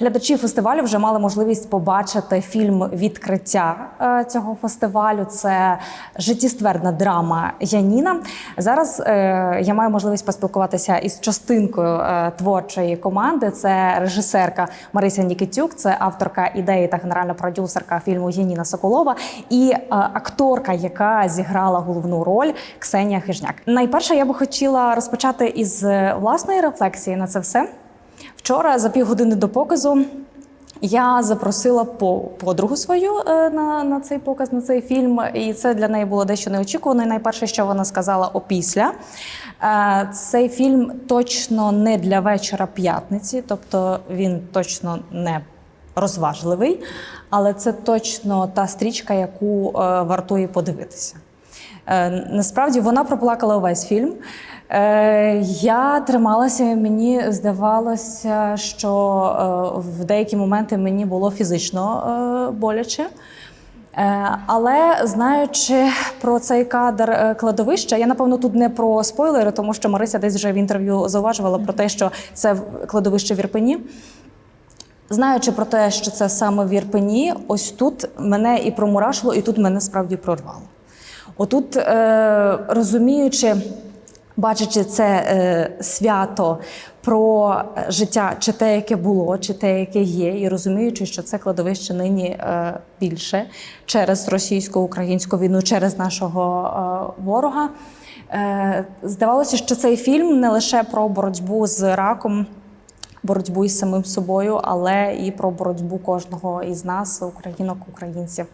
Глядачі фестивалю вже мали можливість побачити фільм відкриття е, цього фестивалю. Це життєстверна драма Яніна. Зараз е, я маю можливість поспілкуватися із частинкою е, творчої команди. Це режисерка Марися Нікітюк, це авторка ідеї та генеральна продюсерка фільму Яніна Соколова і акторка, яка зіграла головну роль Ксенія Хижняк. Найперше я би хотіла розпочати із власної рефлексії на це все. Вчора за півгодини до показу я запросила по подругу свою е, на, на цей показ, на цей фільм, і це для неї було дещо неочікувано. І найперше, що вона сказала опісля, е, цей фільм точно не для вечора п'ятниці, тобто він точно не розважливий, але це точно та стрічка, яку е, вартує подивитися. Насправді вона проплакала увесь фільм. Е, Я трималася, мені здавалося, що е, в деякі моменти мені було фізично е, боляче. Але знаючи про цей кадр кладовища, я напевно тут не про спойлери, тому що Марися десь вже в інтерв'ю зауважувала про те, що це кладовище в Ірпені. Знаючи про те, що це саме в Ірпені, ось тут мене і промурашило, і тут мене справді прорвало. Отут, розуміючи, бачачи це е, свято про життя, чи те, яке було, чи те, яке є, і розуміючи, що це кладовище нині е, більше через російсько-українську війну, через нашого е, ворога. Е, здавалося, що цей фільм не лише про боротьбу з раком боротьбу із самим собою, але і про боротьбу кожного із нас, українок, українців,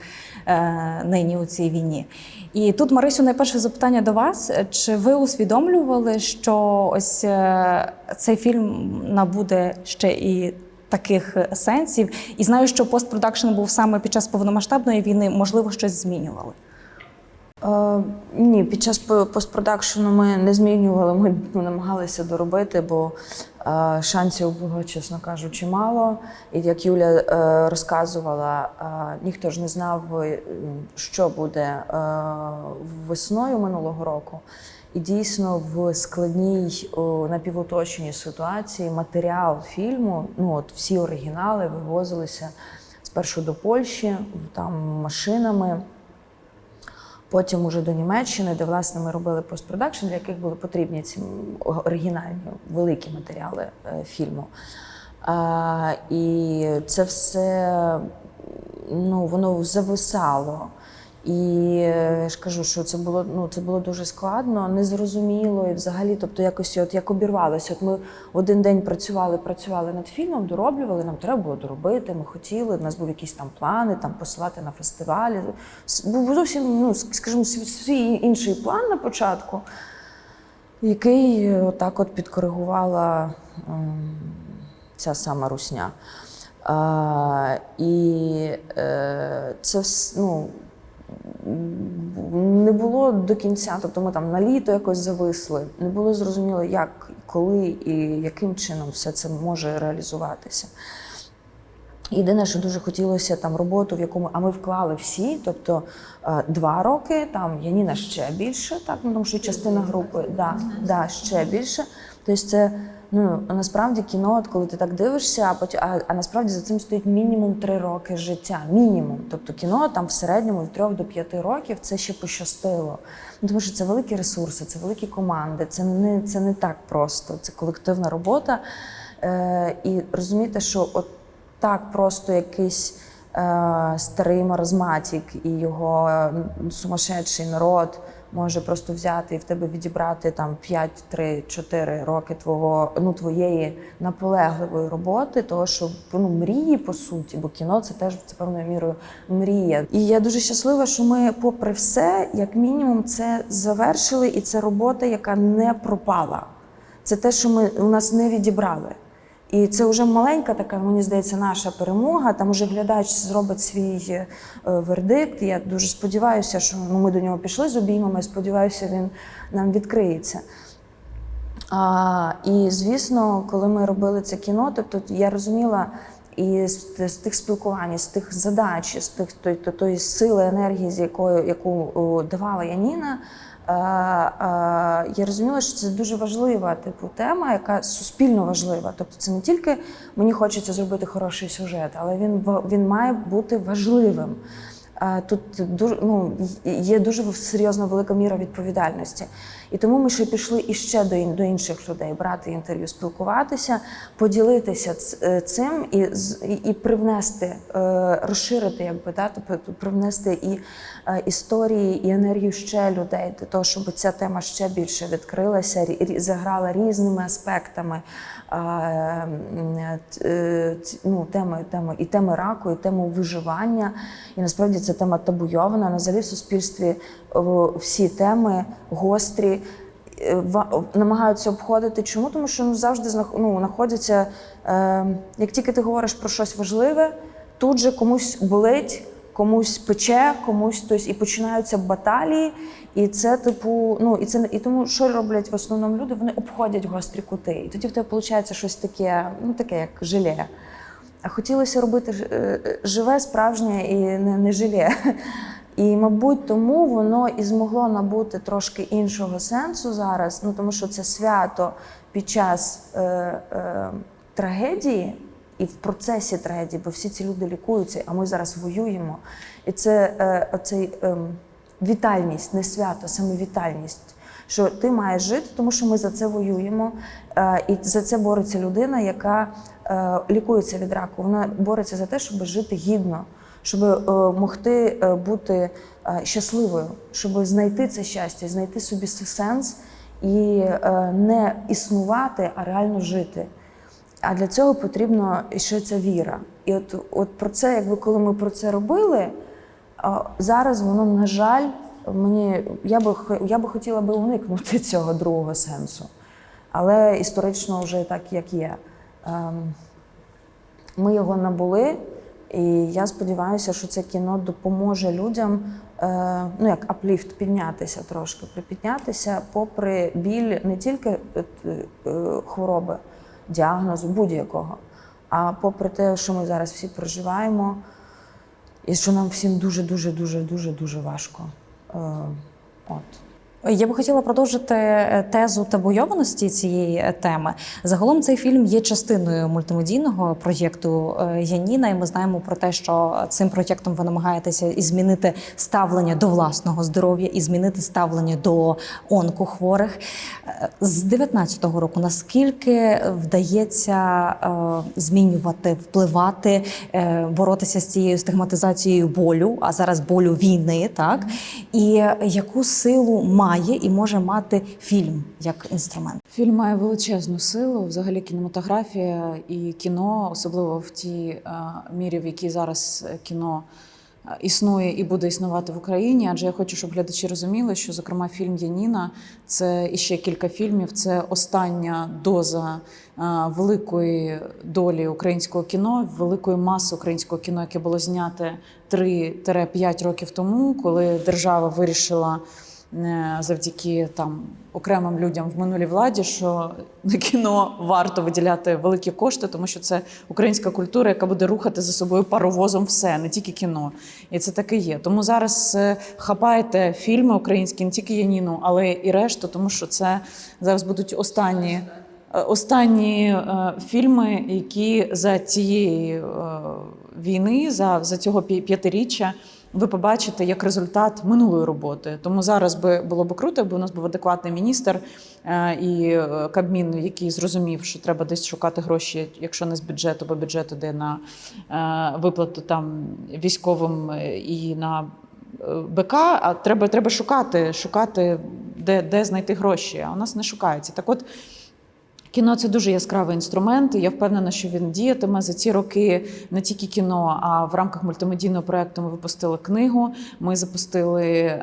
е, нині у цій війні. І тут, Марисю, найперше запитання до вас: чи ви усвідомлювали, що ось е, цей фільм набуде ще і таких сенсів? І знаю, що постпродакшн був саме під час повномасштабної війни, можливо, щось змінювали. Е, ні, під час по- постпродакшену ми не змінювали, ми намагалися доробити, бо е, шансів було, чесно кажучи, мало. І як Юля е, розказувала, ніхто ж не знав, що буде весною минулого року. І дійсно в складній о, ситуації матеріал фільму, ну от всі оригінали вивозилися спершу до Польщі, там машинами. Потім уже до Німеччини, де власне ми робили постпродакшн, для яких були потрібні ці оригінальні великі матеріали е, фільму. А, і це все ну, воно зависало. І я ж кажу, що це було ну це було дуже складно, незрозуміло і взагалі, тобто якось от як обірвалося. От ми один день працювали, працювали над фільмом, дороблювали. Нам треба було доробити. Ми хотіли. У нас був якісь там плани, там посилати на фестивалі. Був зовсім, ну скажімо, свій- інший план на початку, який е, отак от підкоригувала ем, ця сама русня. А, і е, це ну, не було до кінця, тобто ми там на літо якось зависли. Не було зрозуміло, як, коли і яким чином все це може реалізуватися. Єдине, що дуже хотілося там роботу, в якому а ми вклали всі, тобто е, два роки, там Яніна ще більше, так ну тому що частина групи да, да, ще більше. Тобто це ну насправді кіно, от коли ти так дивишся, а потім а, а насправді за цим стоїть мінімум три роки життя. Мінімум. Тобто кіно там в середньому від трьох до п'яти років це ще пощастило. Ну, тому що це великі ресурси, це великі команди, це не це не так просто. Це колективна робота. Е, і розумієте, що от так просто якийсь е, старий маразматік і його сумасшедший народ може просто взяти і в тебе відібрати там 5, 3, 4 роки твого, ну, твоєї наполегливої роботи, того, що ну, мрії по суті, бо кіно це теж це певною мірою мрія. І я дуже щаслива, що ми, попри все, як мінімум, це завершили, і це робота, яка не пропала. Це те, що ми у нас не відібрали. І це вже маленька така, мені здається, наша перемога. Там уже глядач зробить свій е, вердикт. Я дуже сподіваюся, що ну, ми до нього пішли з обіймами. Сподіваюся, він нам відкриється. А, і звісно, коли ми робили це кіно, тобто я розуміла і з, з тих спілкувань, з тих задач, з тих той, то- тої сили, енергії, з якою яку о, давала Яніна. Е, я розуміла, що це дуже важлива типу тема, яка суспільно важлива. Тобто, це не тільки мені хочеться зробити хороший сюжет, але він він має бути важливим. Е, Тут дуже ну є дуже серйозна велика міра відповідальності, і тому ми ще пішли іще до до інших людей брати інтерв'ю, спілкуватися, поділитися е, цим і і- привнести, е, розширити, якби да, тобто привнести і е, історії, і енергію ще людей для того, щоб ця тема ще більше відкрилася, заграла різними аспектами ну, теми, теми і теми раку, і тему виживання. І насправді це тема табуйована. На взагалі в суспільстві всі теми гострі. Е, Намагаються обходити. Чому? Тому що ну, завжди ну, знаходяться, е, як тільки ти говориш про щось важливе, тут же комусь болить, комусь пече, комусь тобто, і починаються баталії. І це, типу, ну і це і тому, що роблять в основному люди, вони обходять гострі кути. І тоді в тебе виходить щось таке, ну таке, як желе. А хотілося робити е, е, живе, справжнє і не, не желе. І, мабуть, тому воно і змогло набути трошки іншого сенсу зараз, ну тому що це свято під час е, е, трагедії і в процесі трагедії, бо всі ці люди лікуються, а ми зараз воюємо. І це е, оцей ем, вітальність, не свято, саме вітальність. Що ти маєш жити, тому що ми за це воюємо, е, і за це бореться людина, яка е, лікується від раку. Вона бореться за те, щоб жити гідно, щоб е, могти е, бути е, щасливою, щоб знайти це щастя, знайти собі сенс і не існувати, а реально жити. А для цього потрібно ще ця віра. І от, от про це, якби коли ми про це робили, зараз воно, на жаль, мені я би я би хотіла би уникнути цього другого сенсу. Але історично вже так, як є. Ем, Ми його набули, і я сподіваюся, що це кіно допоможе людям, е, ну як апліфт, піднятися трошки, припіднятися, попри біль не тільки е, е, хвороби, діагнозу будь-якого, а попри те, що ми зараз всі проживаємо, і що нам всім дуже, дуже, дуже, дуже, дуже важко. От. Я би хотіла продовжити е, тезу табуйованості цієї е, теми. Загалом цей фільм є частиною мультимедійного проєкту е, Яніна, і ми знаємо про те, що цим проєктом ви намагаєтеся і змінити ставлення до власного здоров'я, і змінити ставлення до онкохворих. З 19-го року наскільки вдається змінювати, впливати, боротися з цією стигматизацією болю, а зараз болю війни, так і яку силу має і може мати фільм як інструмент? Фільм має величезну силу. Взагалі, кінематографія і кіно, особливо в тій е, мірі, в якій зараз кіно е, існує і буде існувати в Україні. Адже я хочу, щоб глядачі розуміли, що зокрема фільм Яніна це і ще кілька фільмів. Це остання доза е, великої долі українського кіно, великої маси українського кіно, яке було зняте 3-5 років тому, коли держава вирішила завдяки там окремим людям в минулій владі, що на кіно варто виділяти великі кошти, тому що це українська культура, яка буде рухати за собою паровозом все, не тільки кіно. І це таке є. Тому зараз е, хапайте фільми українські, не тільки Яніну, але і решту, тому що це зараз будуть останні. е, Останні е, фільми, які за цієї е, війни, за, за цього п'ятиріччя, ви побачите як результат минулої роботи. Тому зараз би було б круто, якби у нас був адекватний міністр е, і е, Кабмін, який зрозумів, що треба десь шукати гроші, якщо не з бюджету, бо бюджет іде на е, виплату там військовим і на БК, а треба, треба шукати, шукати, де, де знайти гроші. А у нас не шукається. Так от. Кіно це дуже яскравий інструмент. Я впевнена, що він діятиме за ці роки не тільки кіно, а в рамках мультимедійного проекту ми випустили книгу. Ми запустили е,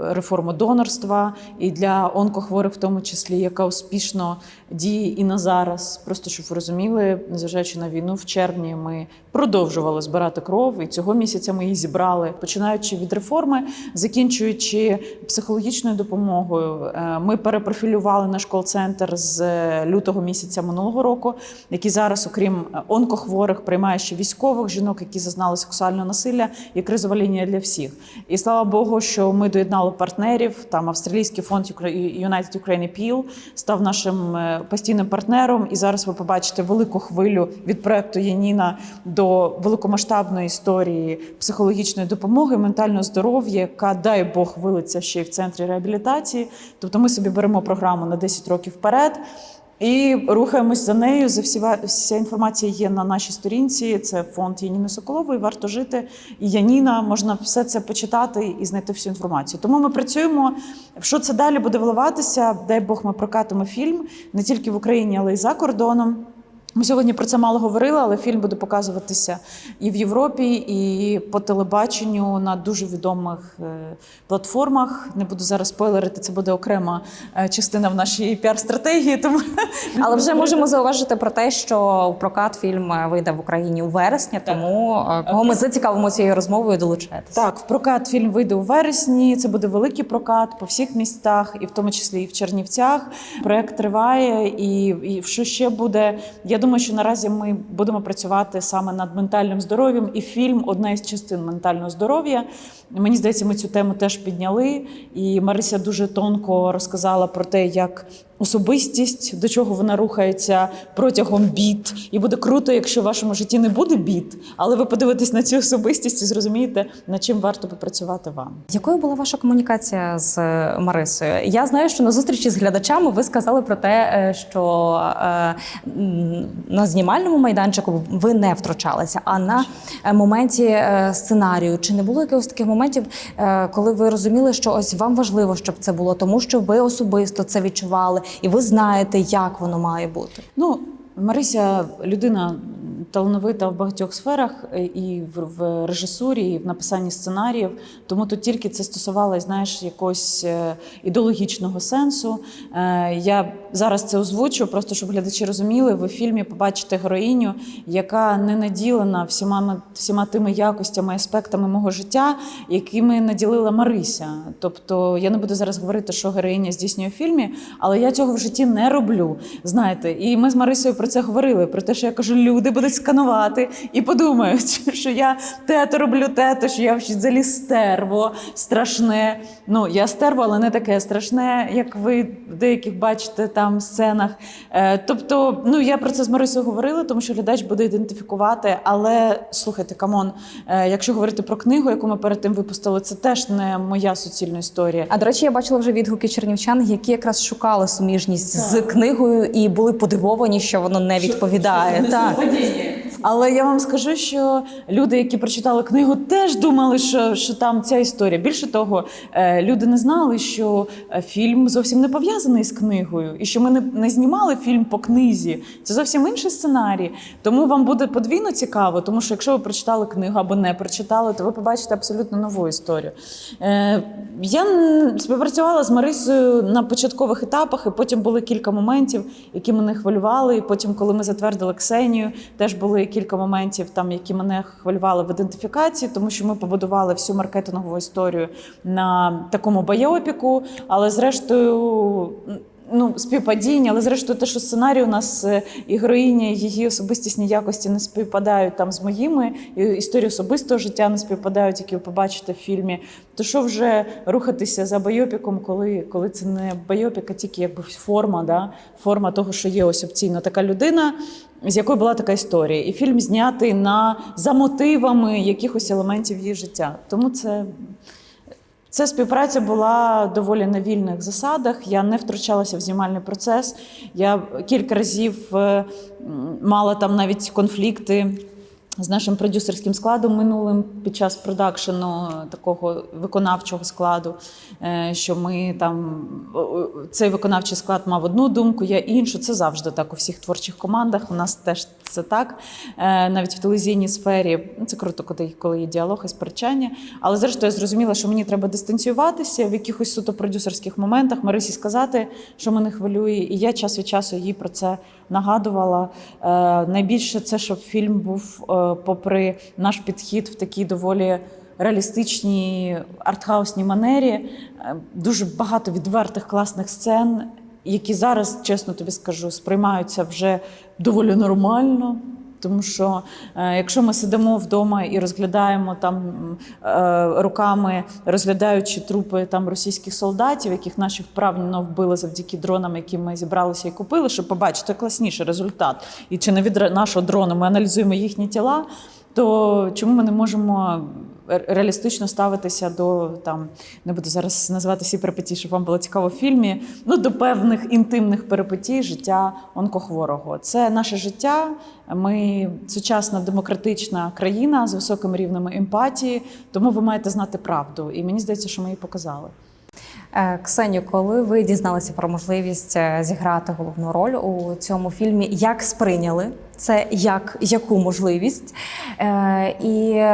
реформу донорства і для онкохворих, в тому числі, яка успішно діє і на зараз. Просто щоб ви розуміли, незважаючи на війну, в червні ми продовжували збирати кров, і цього місяця ми її зібрали, починаючи від реформи, закінчуючи психологічною допомогою. Е, Ми перепрофілювали наш кол-центр з лютого місяця минулого року, який зараз, окрім е, онкохворих, приймає ще військових жінок, які зазнали сексуального насилля, і кризова лінія для всіх. І слава Богу, що ми доєднали партнерів. Там австралійський фонд United Ukraine Appeal став нашим е, постійним партнером. І зараз ви побачите велику хвилю від проекту Яніна до великомасштабної історії психологічної допомоги, ментального здоров'я, яка дай Бог вилиться ще й в центрі реабілітації. Тобто ми собі беремо програму на 10 років вперед. І рухаємось за нею. За всі вся інформація є на нашій сторінці. Це фонд Яніни Соколової. Варто жити. І Яніна можна все це почитати і знайти всю інформацію. Тому ми працюємо. Що це далі буде вливатися? Дай Бог, ми прокатимо фільм не тільки в Україні, але й за кордоном. Ми сьогодні про це мало говорили, але фільм буде показуватися і в Європі, і по телебаченню на дуже відомих е, платформах. Не буду зараз спойлерити, це буде окрема е, частина в нашій піар-стратегії. Тому Але вже можемо зауважити про те, що в прокат фільм е, вийде в Україні у вересні, тому кого ми зацікавимо цією розмовою, долучайтеся. Так, в прокат фільм вийде у вересні. Це буде великий прокат по всіх містах, і в тому числі і в Чернівцях. Проект триває, і, і що ще буде. Я думаю, що наразі ми будемо працювати саме над ментальним здоров'ям, і фільм одна із частин ментального здоров'я. Мені здається, ми цю тему теж підняли. І Марися дуже тонко розказала про те, як особистість, до чого вона рухається протягом бід. І буде круто, якщо в вашому житті не буде бід, але ви подивитесь на цю особистість і зрозумієте, над чим варто попрацювати вам. Якою була ваша комунікація з е, Марисою? Я знаю, що на зустрічі з глядачами ви сказали про те, е, що е, на знімальному майданчику ви не втручалися, а на моменті сценарію. Чи не було якихось таких моментів, коли ви розуміли, що ось вам важливо, щоб це було, тому що ви особисто це відчували, і ви знаєте, як воно має бути? Ну, Марися людина талановита в багатьох сферах е, і в, режисурі, і в написанні сценаріїв. Тому тут тільки це стосувалося, знаєш, якогось е, ідеологічного сенсу. Е, Я зараз це озвучу, просто щоб глядачі розуміли. Ви в фільмі побачите героїню, яка не наділена всіма, всіма тими якостями, аспектами мого життя, якими наділила Марися. Тобто я не буду зараз говорити, що героїня здійснює в фільмі, але я цього в житті не роблю. Знаєте, і ми з Марисою про це говорили. Про те, що я кажу, люди будуть сканувати і подумають, що я тето роблю тето, що я взагалі стерво страшне. Ну я стерво, але не таке страшне, як ви в деяких бачите там в сценах. Е, тобто, ну я про це з Марисою говорила, тому що глядач буде ідентифікувати. Але слухайте, камон, е, якщо говорити про книгу, яку ми перед тим випустили, це теж не моя суцільна історія. А до речі, я бачила вже відгуки чернівчан, які якраз шукали суміжність з книгою і були подивовані, що воно не відповідає. так. Але я вам скажу, що люди, які прочитали книгу, теж думали, що, що там ця історія. Більше того, е, люди не знали, що е, фільм зовсім не пов'язаний з книгою, і що ми не, не знімали фільм по книзі. Це зовсім інший сценарій. Тому вам буде подвійно цікаво, тому що якщо ви прочитали книгу або не прочитали, то ви побачите абсолютно нову історію. Е, я співпрацювала з Марисою на початкових етапах, і потім були кілька моментів, які мене хвилювали. І потім, коли ми затвердили Ксенію, теж були кілька моментів, там, які мене хвилювали в ідентифікації, тому що ми побудували всю маркетингову історію на такому байопіку. Але зрештою. Ну, співпадіння, але зрештою, те, що сценарій у нас е, і героїня, і її особистісні якості не співпадають там з моїми, і історії особистого життя не співпадають, які ви побачите в фільмі. То що вже рухатися за байопіком, коли, коли це не байопік, а тільки якби форма, да? форма того, що є ось опційно така людина, з якою була така історія. І фільм знятий на за мотивами якихось елементів її життя. Тому це. Ця співпраця була доволі на вільних засадах. Я не втручалася в знімальний процес. Я кілька разів е, мала там навіть конфлікти з нашим продюсерським складом минулим під час продакшену е, такого виконавчого складу. е, Що ми там цей виконавчий склад мав одну думку, я іншу. Це завжди так у всіх творчих командах. У нас теж це так. Е, Навіть в телевізійній сфері Ну, це круто, коли, є діалог і сперечання. Але зрештою я зрозуміла, що мені треба дистанціюватися в якихось суто продюсерських моментах, Марисі сказати, що мене хвилює. І я час від часу їй про це нагадувала. Е, найбільше це, щоб фільм був, е, попри наш підхід в такій доволі. Реалістичній артхаусній манері, Е, дуже багато відвертих класних сцен, які зараз, чесно тобі скажу, сприймаються вже доволі нормально. Тому що е, якщо ми сидимо вдома і розглядаємо там е, руками, розглядаючи трупи там російських солдатів, яких наші вправно вбили завдяки дронам, які ми зібралися і купили, щоб побачити класніший результат. І чи не від нашого дрону ми аналізуємо їхні тіла, то чому ми не можемо реалістично ставитися до там, не буду зараз називати всі перипетії, щоб вам було цікаво в фільмі, ну до певних інтимних перипетій життя онкохворого. Це наше життя. Ми сучасна демократична країна з високим рівнем емпатії, тому ви маєте знати правду. І мені здається, що ми її показали. Е, Ксеню, коли ви дізналися про можливість е, зіграти головну роль у цьому фільмі, як сприйняли це, як яку можливість? Е, І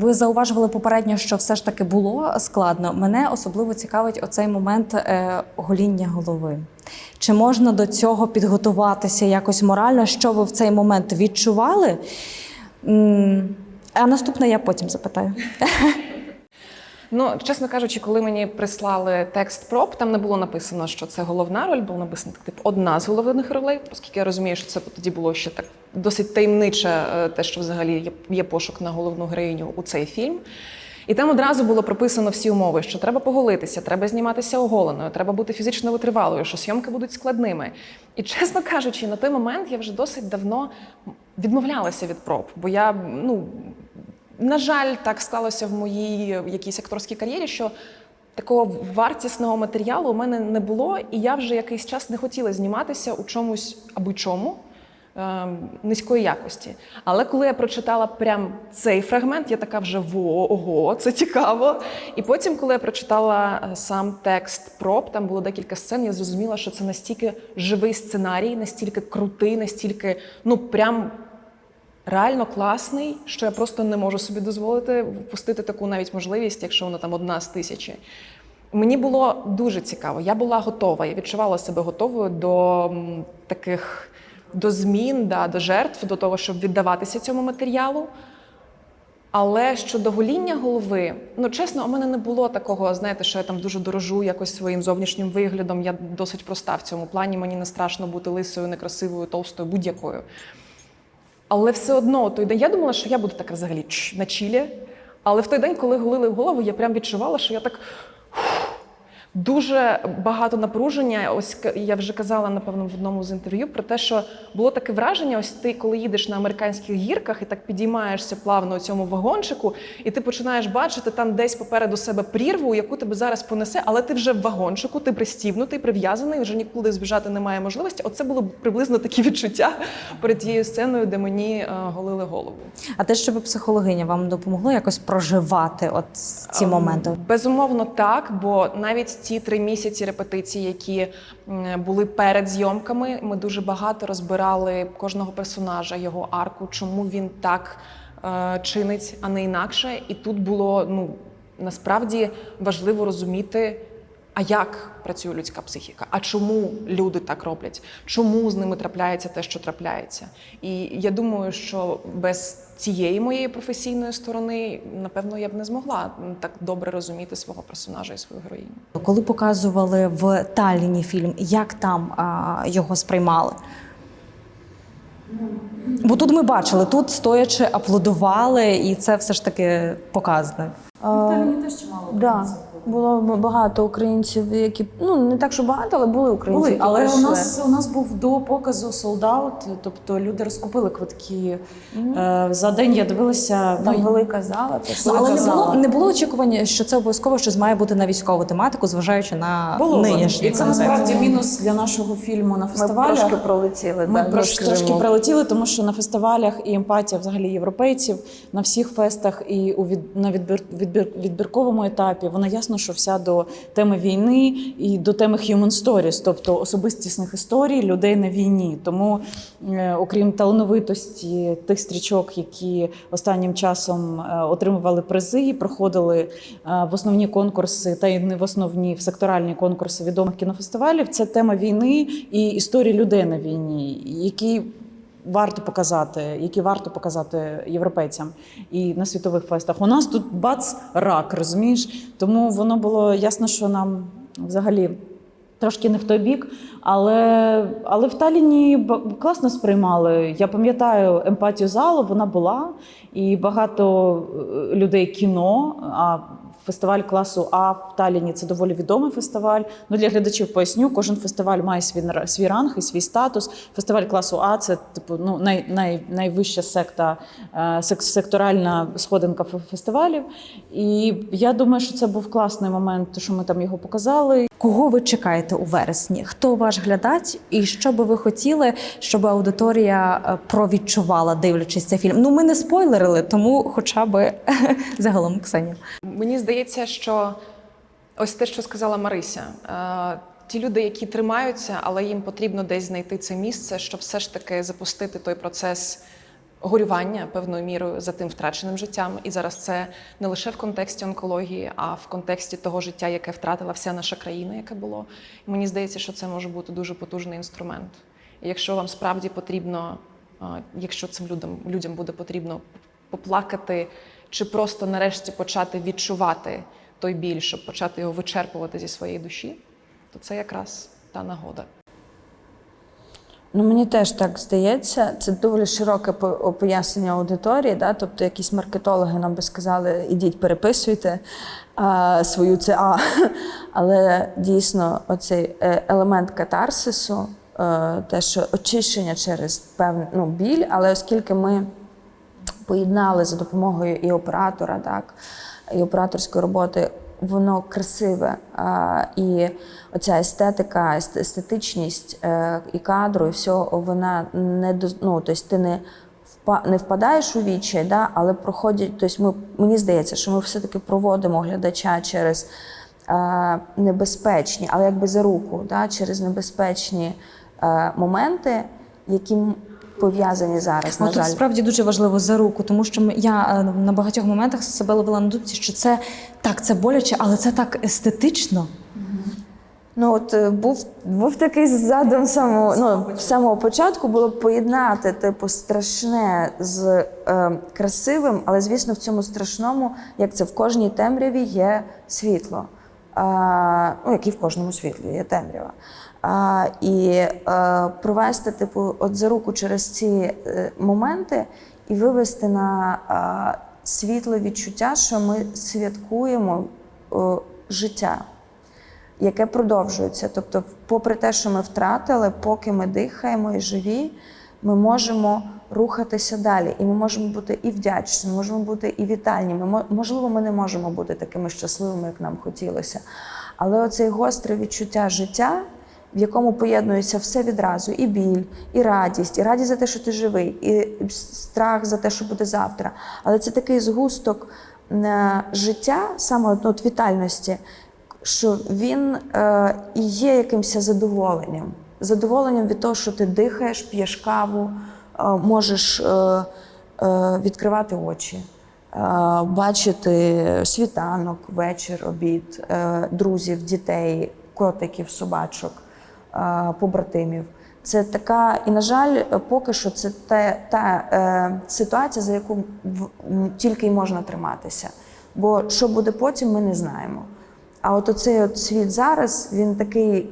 ви зауважували попередньо, що все ж таки було складно. Мене особливо цікавить оцей момент гоління голови. Чи можна до цього підготуватися якось морально? Що ви в цей момент відчували? А наступне я потім запитаю. Ну, чесно кажучи, коли мені прислали текст проб, там не було написано, що це головна роль, було написано типу одна з головних ролей, оскільки я розумію, що це тоді було ще так досить таємниче, е, те, що взагалі є, пошук на головну героїню у цей фільм. І там одразу було прописано всі умови, що треба поголитися, треба зніматися оголеною, треба бути фізично витривалою, що зйомки будуть складними. І чесно кажучи, на той момент я вже досить давно відмовлялася від проб, бо я ну на жаль, так склалося в моїй якійсь акторській кар'єрі, що такого вартісного матеріалу у мене не було, і я вже якийсь час не хотіла зніматися у чомусь аби чому. е, Низької якості. Але коли я прочитала прям цей фрагмент, я така вже во, ого, це цікаво. І потім, коли я прочитала е, сам текст проб, там було декілька сцен, я зрозуміла, що це настільки живий сценарій, настільки крутий, настільки, ну прям реально класний, що я просто не можу собі дозволити впустити таку навіть можливість, якщо вона там одна з тисячі. Мені було дуже цікаво. Я була готова. Я відчувала себе готовою до таких до змін, да, до жертв, до того, щоб віддаватися цьому матеріалу. Але щодо гоління голови, ну чесно, у мене не було такого, знаєте, що я там дуже дорожу якось своїм зовнішнім виглядом. Я досить проста в цьому плані. Мені не страшно бути лисою, некрасивою, толстою, будь-якою. Але все одно той день я думала, що я буду така взагалі на чілі. Але в той день, коли голили голову, я прям відчувала, що я так дуже багато напруження. Ось я вже казала, напевно, в одному з інтерв'ю про те, що було таке враження: ось ти, коли їдеш на американських гірках і так підіймаєшся плавно у цьому вагончику, і ти починаєш бачити там десь попереду себе прірву, яку тебе зараз понесе, але ти вже в вагончику, ти пристібнутий, прив'язаний, вже нікуди збіжати немає можливості. Оце було приблизно такі відчуття перед тією сценою, де мені е, голили голову. А те, що ви психологиня, вам допомогло якось проживати от ці Ем, моменти? Безумовно, так, бо навіть ті три місяці репетиції, які були перед зйомками, ми дуже багато розбирали кожного персонажа, його арку, чому він так е, чинить, а не інакше. І тут було ну насправді важливо розуміти. А як працює людська психіка? А чому люди так роблять? Чому з ними трапляється те, що трапляється? І я думаю, що без цієї моєї професійної сторони, напевно, я б не змогла так добре розуміти свого персонажа і свою героїню. Коли показували в Талліні фільм, як там а, його сприймали? Бо тут ми бачили, тут стоячи аплодували, і це все ж таки показано. теж чимало Да, було багато українців, які ну не так, що багато, але були українці. Були, але у нас у нас був до показу солдат, тобто люди розкупили квитки. Е, За день я дивилася. там ну, велика зала. Ну, але не казала. було, не було очікування, що це обов'язково щось має бути на військову тематику, зважаючи на було нинішній і це насправді мінус для нашого фільму на ми фестивалях. трошки пролетіли. Ми трошки, трошки прилетіли, тому що на фестивалях і емпатія взагалі європейців на всіх фестах і у від, на відбір, відбір, відбірковому етапі вона ясно, що вся до теми війни і до теми human stories, тобто особистісних історій людей на війні. Тому, е, окрім талановитості тих стрічок, які останнім часом е, отримували призи і проходили е, в основні конкурси, та й не в основні в секторальні конкурси відомих кінофестивалів, це тема війни і історії людей на війні, які варто показати, які варто показати європейцям і на світових фестах. У нас тут бац рак, розумієш? Тому воно було ясно, що нам взагалі Трошки не в той бік, але, але в Таліні класно сприймали. Я пам'ятаю емпатію залу, вона була, і багато е, людей кіно. А фестиваль класу А в Таліні це доволі відомий фестиваль. Ну для глядачів поясню, кожен фестиваль має свій свій ранг і свій статус. Фестиваль класу А це типу ну най, най, найвища секта, е, сек- секторальна сходинка фестивалів. І я думаю, що це був класний момент, що ми там його показали. Кого ви чекаєте у вересні? Хто ваш глядач, і що би ви хотіли, щоб аудиторія е, провідчувала, дивлячись цей фільм? Ну, ми не спойлерили, тому хоча б загалом Ксенія. Мені здається, що ось те, що сказала Марися, е, ті люди, які тримаються, але їм потрібно десь знайти це місце, щоб все ж таки запустити той процес горювання певною мірою за тим втраченим життям. І зараз це не лише в контексті онкології, а в контексті того життя, яке втратила вся наша країна, яке було. І мені здається, що це може бути дуже потужний інструмент. І якщо вам справді потрібно, е, якщо цим людям, людям буде потрібно поплакати, чи просто нарешті почати відчувати той біль, щоб почати його вичерпувати зі своєї душі, то це якраз та нагода. Ну, мені теж так здається. Це доволі широке пояснення аудиторії. Да? Тобто, якісь маркетологи нам би сказали, ідіть, переписуйте а, свою ЦА. Але дійсно, оцей е, елемент катарсису, е, те, що очищення через певний ну, біль, але оскільки ми поєднали за допомогою і оператора, так, і операторської роботи. Воно красиве. А, і оця естетика, естетичність е, і кадру, і всього, вона не ну, тобто ти не, впа, не впадаєш у вічі, да, але проходять. Тобто ми, мені здається, що ми все-таки проводимо глядача через е, небезпечні, але якби за руку, да, через небезпечні е, моменти, які пов'язані зараз, на А тут справді дуже важливо за руку, тому що я е, на багатьох моментах себе ловила на думці, що це так, це боляче, але це так естетично. Ну от е, був, був такий задум самого, ну, самого початку було поєднати типу страшне з е, красивим, але звісно, в цьому страшному, як це в кожній темряві є світло. А, ну, як і в кожному світлі є темрява. А, і е, провести, типу, от за руку через ці е, моменти і вивести на е, світле відчуття, що ми святкуємо е, життя яке продовжується. Тобто, попри те, що ми втратили, поки ми дихаємо і живі, ми можемо рухатися далі. І ми можемо бути і вдячні, ми можемо бути і вітальні. Ми, можливо, ми не можемо бути такими щасливими, як нам хотілося. Але оцей гостре відчуття життя, в якому поєднується все відразу: і біль, і радість, і радість за те, що ти живий, і страх за те, що буде завтра. Але це такий згусток е, життя, саме от, от вітальності, що він е, і є якимось задоволенням. Задоволенням від того, що ти дихаєш, п'єш каву, е, можеш е, е, відкривати очі, е, бачити світанок, вечір, обід, е, друзів, дітей, котиків, собачок, побратимів. Це така, і на жаль, поки що це те, та е, ситуація, за яку в- тільки й можна триматися. Бо що буде потім, ми не знаємо. А от оцей от світ зараз він такий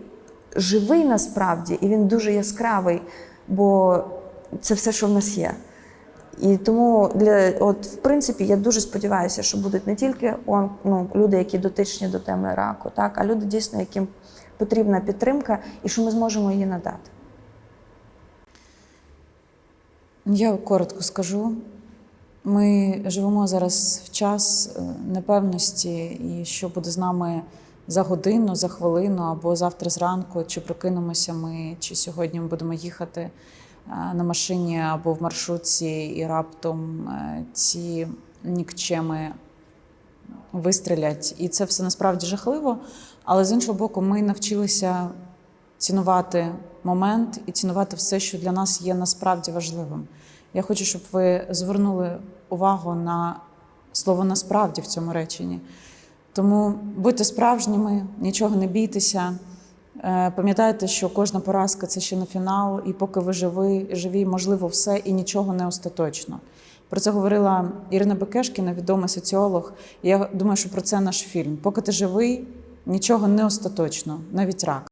живий насправді, і він дуже яскравий, бо це все, що в нас є. І тому для от в принципі я дуже сподіваюся, що будуть не тільки он, ну, люди, які дотичні до теми раку, так, а люди дійсно, яким потрібна підтримка, і що ми зможемо її надати. Я коротко скажу. Ми живемо зараз в час е, непевності, і що буде з нами за годину, за хвилину, або завтра зранку, чи прокинемося ми, чи сьогодні ми будемо їхати е, на машині або в маршрутці, і раптом е, ці нікчеми вистрілять. І це все насправді жахливо. Але з іншого боку, ми навчилися цінувати момент і цінувати все, що для нас є насправді важливим. Я хочу, щоб ви звернули увагу на слово насправді в цьому реченні. Тому будьте справжніми, нічого не бійтеся. Е, Пам'ятайте, що кожна поразка це ще не фінал, і поки ви живі, живі, можливо, все і нічого не остаточно. Про це говорила Ірина Бекешкіна, відомий соціолог. Я думаю, що про це наш фільм. Поки ти живий, нічого не остаточно, навіть рак.